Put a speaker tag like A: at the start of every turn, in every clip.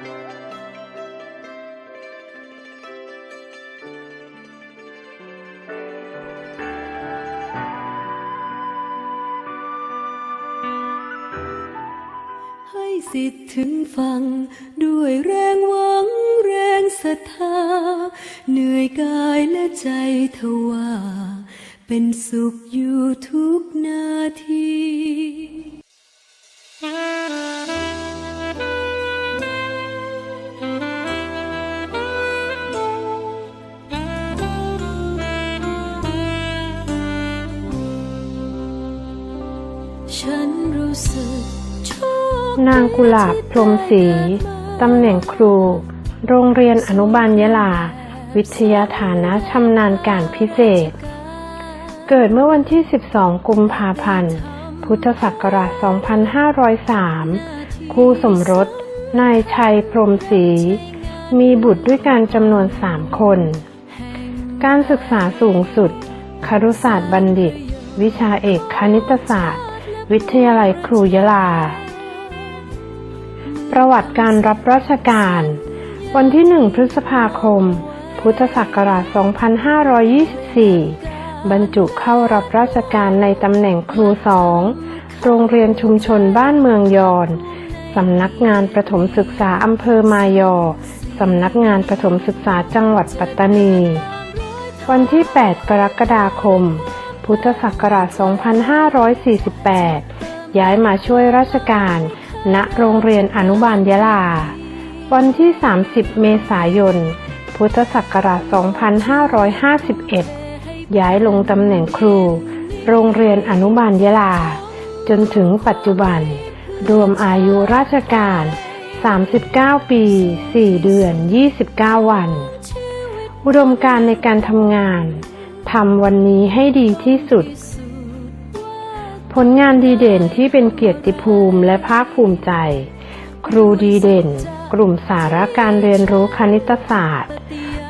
A: ให้สิทธิ์ถึงฟัง ด้วยแรงหวังแรงศรัทธา เหนื่อยกายและใจทว่า เป็นสุขอยู่ทุกนาที นา
B: งกุหลาบพรหมศรีตำแหน่งครู โรงเรียนอนุบาลยะลา วิทยาฐานะชำนาญการพิเศษ เกิดเมื่อวันที่ 12 กุมภาพันธ์ พุทธศักราช 2503 คู่สมรส นายชัยพรหมศรี มีบุตรด้วยกันจำนวน 3 คน การศึกษาสูงสุด ครุศาสตร์บัณฑิต วิชาเอกคณิตศาสตร์ วิทยาลัยครูยะลา ประวัติการรับราชการ วันที่ 1 พฤษภาคม พุทธศักราช 2524 บรรจุเข้ารับราชการในตำแหน่งครูสองโรงเรียนชุมชนบ้านเมืองยอน สำนักงานประถมศึกษาอำเภอมายอ สำนักงานประถมศึกษาจังหวัดปัตตานี วันที่ 8 กรกฎาคม พุทธศักราช 2548 ย้ายมาช่วยราชการ ณโรงเรียนอนุบาลยะลา วันที่ 30 เมษายน พุทธศักราช 2551 ย้ายลงตำแหน่งครู โรงเรียนอนุบาลยะลา จนถึงปัจจุบัน รวมอายุราชการ 39 ปี 4 เดือน 29 วัน อุดมการในการทำงานทำวันนี้ให้ดีที่สุด ผลงานดีเด่นที่เป็นเกียรติภูมิและภาคภูมิใจ ครูดีเด่น กลุ่มสาระการเรียนรู้คณิตศาสตร์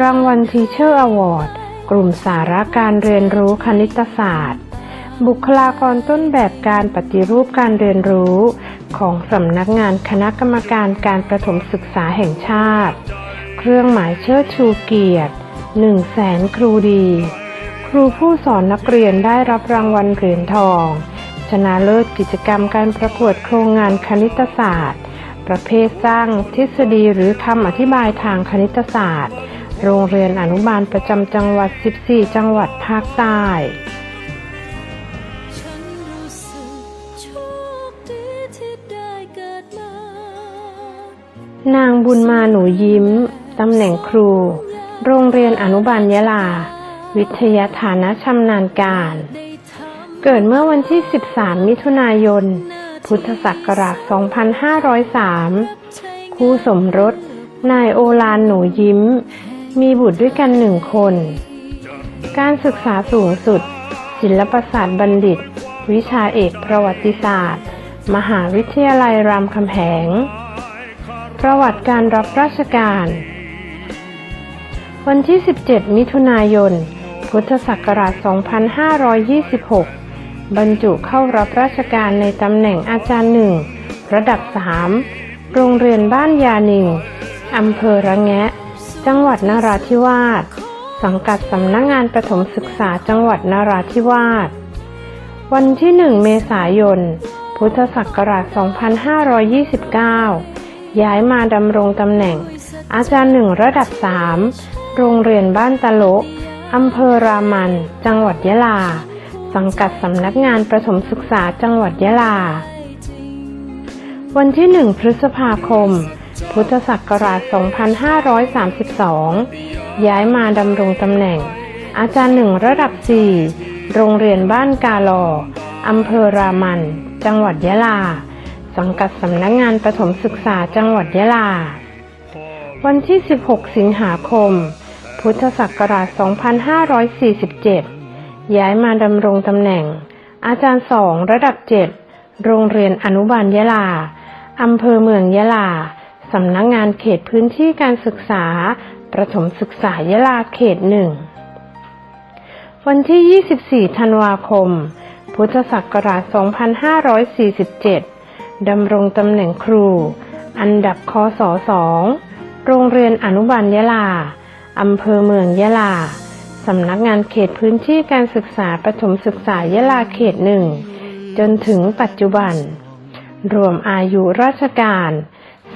B: รางวัลทีเชอร์อวอร์ด กลุ่มสาระการเรียนรู้คณิตศาสตร์ บุคลากรต้นแบบการปฏิรูปการเรียนรู้ ของสำนักงานคณะกรรมการการประถมศึกษาแห่งชาติ เครื่องหมายเชิดชูเกียรติ1 0 0 0 0แสนครูดี ครูผู้สอนนักเรียนได้รับรางวัลเหรียญทอง ชนะเลิศกิจกรรมการประกวดโครงงานคณิตศาสตร์ ประเภทสร้างทฤษฎีหรือคำอธิบายทางคณิตศาสตร์ โรงเรียนอนุบาลประจำจังหวัด 14 จังหวัดภาคใต้
A: ฉันรู้สึกโชคดีที่ได้เกิดมา
B: นางบุญมาหนูยิ้ม ตำแหน่งครู โรงเรียนอนุบาลยะลา วิทยาฐานะชำนาญการ
A: ได้ทำ
B: เกิดเมื่อวันที่ 13 มิถุนายน พุทธศักราช 2503 คู่สมรส นายโอลานหนูยิ้ม มีบุตรด้วยกันหนึ่งคน การศึกษาสูงสุด ศิลปศาสตร์บัณฑิต วิชาเอกประวัติศาสตร์ มหาวิทยาลัยรามคำแหง ประวัติการรับราชการ วันที่ 17 มิถุนายน พุทธศักราช 2526 บรรจุเข้ารับราชการในตำแหน่งอาจารย์หนึ่งระดับ3โรงเรียนบ้านยาหนิงอำเภอระแงะ จังหวัดนราธิวาส สังกัดสำนักงงานประถมศึกษาจังหวัดนราธิวาส วันที่ 1 เมษายน พุทธศักราช 2529 ย้ายมาดำรงตำแหน่ง อาจารย์หนึ่งระดับ 3 โรงเรียนบ้านตะโลอำเภอรามัน จังหวัดยะลา สังกัดสำนักงานประถมศึกษาจังหวัดยะลา วันที่ 1 พฤษภาคม พุทธศักราช 2532 ย้ายมาดำรงตำแหน่ง อาจารย์หนึ่งระดับ 4 โรงเรียนบ้านกาลออำเภอรามัน จังหวัดยะลา สังกัดสำนักงานประถมศึกษาจังหวัดยะลา วันที่ 16 สิงหาคม พุทธศักราช 2547 ย้ายมาดำรงตำแหน่ง อาจารย์สองระดับ7โรงเรียนอนุบาลยะลาอำเภอเมืองยะลาสำนักงานเขตพื้นที่การศึกษา ประถมศึกษายะลาเขตหนึ่ง วันที่ 24 ธันวาคม พุทธศักราช 2547 ดำรงตำแหน่งครู อันดับคศ2โรงเรียนอนุบาลยะลาอำเภอเมืองยะลา สำนักงานเขตพื้นที่การศึกษาประถมศึกษายะลาเขตหนึ่งจนถึงปัจจุบัน รวมอายุราชการ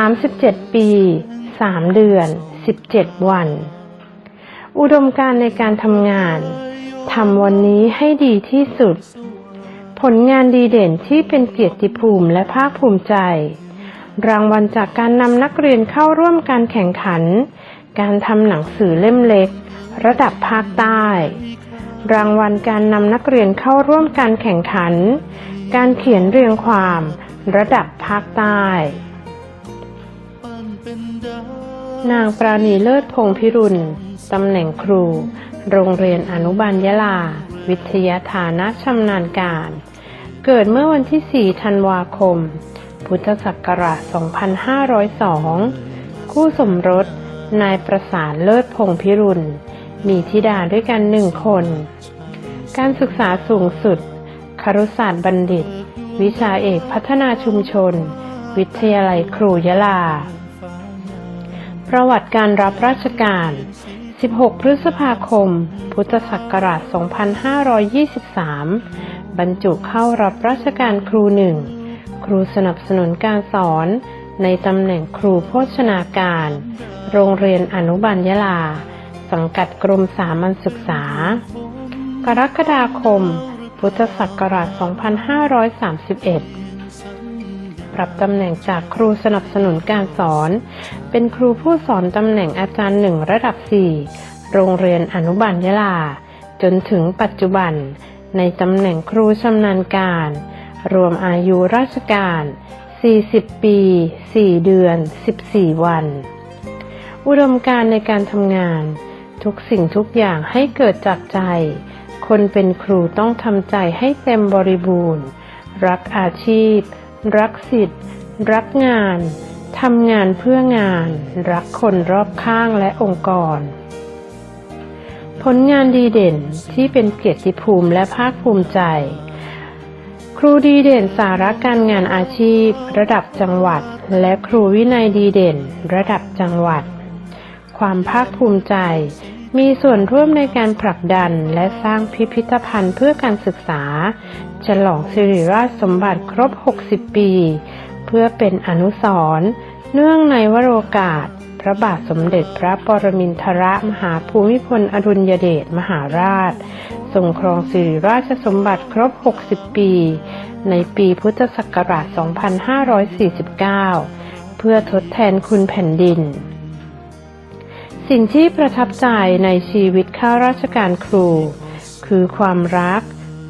B: 37 ปี 3 เดือน 17 วัน อุดมการในการทำงานทำวันนี้ให้ดีที่สุด ผลงานดีเด่นที่เป็นเกียรติภูมิและภาคภูมิใจ รางวัลจากการนำนักเรียนเข้าร่วมการแข่งขัน การทำหนังสือเล่มเล็ก ระดับภาคใต้ รางวัลการนำนักเรียนเข้าร่วมการแข่งขัน การเขียนเรียงความ ระดับภาคใต้ นางปราณีเลิศพงพิรุณตำแหน่งครู โรงเรียนอนุบาลยะลา วิทยาฐานะชำนาญการ เกิดเมื่อวันที่ 4 ธันวาคม พุทธศักราช 2502 คู่สมรส นายประสานเลิศพงพิรุณ มีธิดาด้วยกันหนึ่งคน การศึกษาสูงสุด ครุศาสตร์บัณฑิต วิชาเอกพัฒนาชุมชน วิทยาลัยครูยะลา ประวัติการรับราชการ 16 พฤษภาคม พุทธศักราช 2523 บรรจุเข้ารับราชการครูหนึ่ง ครูสนับสนุนการสอน ในตำแหน่งครูโภชนาการ โรงเรียนอนุบาลยะลา สังกัดกรมสามัญศึกษา กรกฎาคม พุทธศักราช 2531 ปรับตำแหน่งจากครูสนับสนุนการสอน เป็นครูผู้สอนตำแหน่งอาจารย์หนึ่งระดับ 4 โรงเรียนอนุบาลยะลา จนถึงปัจจุบัน ในตำแหน่งครูชำนาญการ รวมอายุราชการ 40 ปี 4 เดือน 14 วันอุดมการในการทำงาน ทุกสิ่งทุกอย่างให้เกิดจากใจคคนเป็นครูต้องทำใจให้เต็มบริบูรณ์ รักอาชีพ รักสิทธิ์ รักงานทำงานเพื่องาน รักคนรอบข้างและองค์กร ผลงานดีเด่นที่เป็นเกียรติภูมิและภาคภูมิใจ ครูดีเด่นสาระการงานอาชีพ ระดับจังหวัด และครูวินัยดีเด่น ระดับจังหวัด ความภาคภูมิใจ มีส่วนร่วมในการผลักดันและสร้างพิพิธภัณฑ์เพื่อการศึกษา ฉลองสิริราชสมบัติครบ 60 ปี เพื่อเป็นอนุสรณ์เนื่องในวโรกาส พระบาทสมเด็จพระปรมินทรมหาภูมิพลอดุลยเดชมหาราชทรงครองสิริราชสมบัติครบ 60 ปี ในปีพุทธศักราช 2549 เพื่อทดแทนคุณแผ่นดิน สิ่งที่ประทับใจในชีวิตข้าราชการครู คือความรัก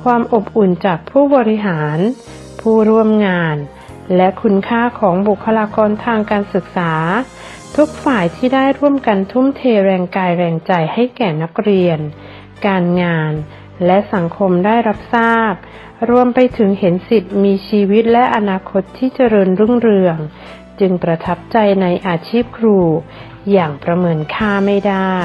B: ความอบอุ่นจากผู้บริหาร ผู้ร่วมงาน และคุณค่าของบุคลากรทางการศึกษา ทุกฝ่ายที่ได้ร่วมกันทุ่มเทแรงกายแรงใจให้แก่นักเรียน การงาน และสังคมได้รับทราบ รวมไปถึงเห็นสิทธิ์มีชีวิตและอนาคตที่เจริญรุ่งเรือง จึงประทับใจในอาชีพครูอย่างประเมินค่าไม่ได้